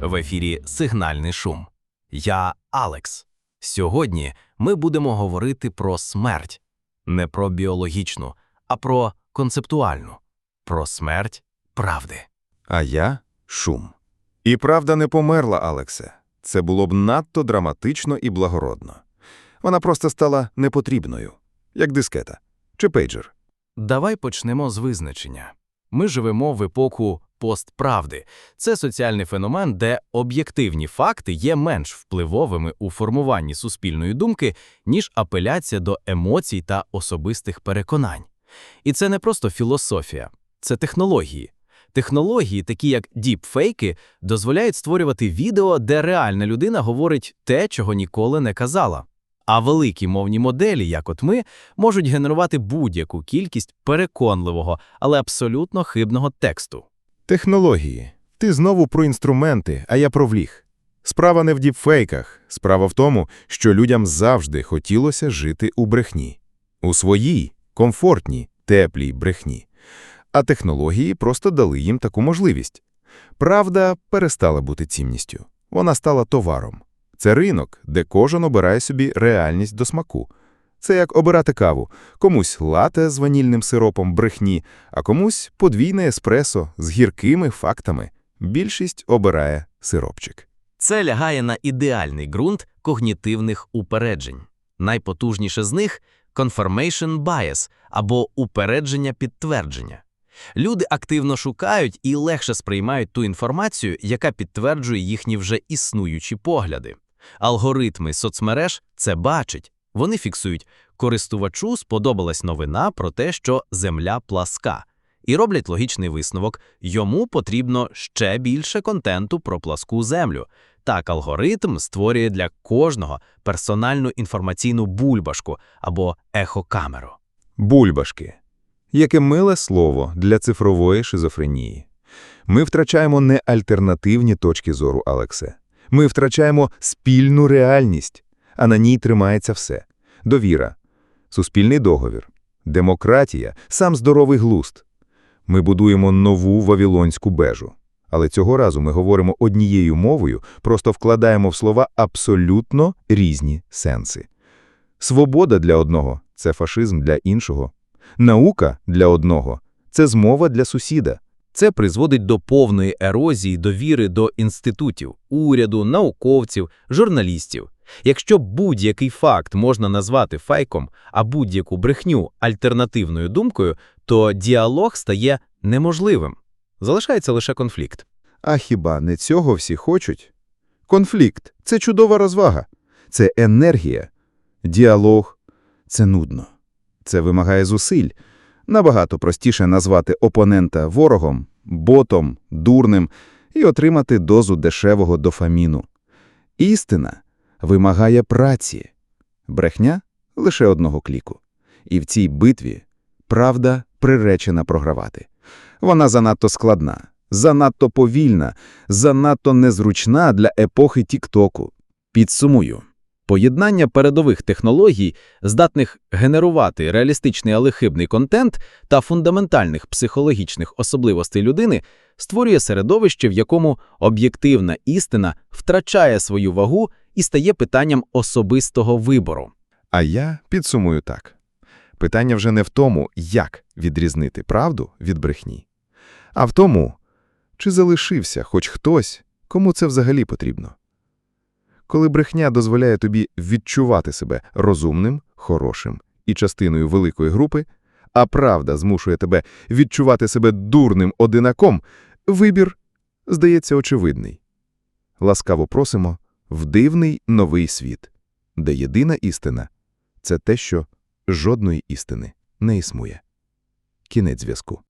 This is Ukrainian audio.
В ефірі Сигнальний шум. Я Алекс. Сьогодні ми будемо говорити про смерть. Не про біологічну, а про концептуальну. Про смерть правди. А я шум. І правда не померла, Алексе. Це було б надто драматично і благородно. Вона просто стала непотрібною, як дискета чи пейджер. Давай почнемо з визначення. Ми живемо в епоху постправди. Це соціальний феномен, де об'єктивні факти є менш впливовими у формуванні суспільної думки, ніж апеляція до емоцій та особистих переконань. І це не просто філософія, це технології. Технології, такі як діпфейки, дозволяють створювати відео, де реальна людина говорить те, чого ніколи не казала. А великі мовні моделі, як от ми, можуть генерувати будь-яку кількість переконливого, але абсолютно хибного тексту. Технології. Ти знову про інструменти, а я про вліг. Справа не в діпфейках. Справа в тому, що людям завжди хотілося жити у брехні. У своїй, комфортній, теплій брехні. А технології просто дали їм таку можливість. Правда перестала бути цінністю. Вона стала товаром. Це ринок, де кожен обирає собі реальність до смаку. Це як обирати каву. Комусь лате з ванільним сиропом брехні, а комусь подвійне еспресо з гіркими фактами. Більшість обирає сиропчик. Це лягає на ідеальний ґрунт когнітивних упереджень. Найпотужніше з них confirmation bias або упередження підтвердження. Люди активно шукають і легше сприймають ту інформацію, яка підтверджує їхні вже існуючі погляди. Алгоритми соцмереж це бачать. Вони фіксують користувачу сподобалась новина про те, що земля пласка, і роблять логічний висновок йому потрібно ще більше контенту про пласку землю. Так алгоритм створює для кожного персональну інформаційну бульбашку або ехокамеру. Бульбашки. Яке миле слово для цифрової шизофренії. Ми втрачаємо не альтернативні точки зору, Алексе. Ми втрачаємо спільну реальність, а на ній тримається все. Довіра, суспільний договір, демократія, сам здоровий глуст. Ми будуємо нову вавілонську бежу. Але цього разу ми говоримо однією мовою, просто вкладаємо в слова абсолютно різні сенси. Свобода для одного – це фашизм для іншого. Наука для одного – це змова для сусіда. Це призводить до повної ерозії довіри до інститутів, уряду, науковців, журналістів. Якщо будь-який факт можна назвати фейком, а будь-яку брехню альтернативною думкою, то діалог стає неможливим. Залишається лише конфлікт. А хіба не цього всі хочуть? Конфлікт – це чудова розвага. Це енергія. Діалог – це нудно. Це вимагає зусиль. Набагато простіше назвати опонента ворогом, ботом, дурним і отримати дозу дешевого дофаміну. Істина вимагає праці. Брехня – лише одного кліку. І в цій битві правда приречена програвати. Вона занадто складна, занадто повільна, занадто незручна для епохи Тіктоку. Підсумую. Поєднання передових технологій, здатних генерувати реалістичний, але хибний контент та фундаментальних психологічних особливостей людини створює середовище, в якому об'єктивна істина втрачає свою вагу і стає питанням особистого вибору. А я підсумую так. Питання вже не в тому, як відрізнити правду від брехні, а в тому, чи залишився хоч хтось, кому це взагалі потрібно. Коли брехня дозволяє тобі відчувати себе розумним, хорошим і частиною великої групи, а правда змушує тебе відчувати себе дурним одинаком, вибір, здається, очевидний. Ласкаво просимо в дивний новий світ, де єдина істина – це те, що жодної істини не існує. Кінець зв'язку.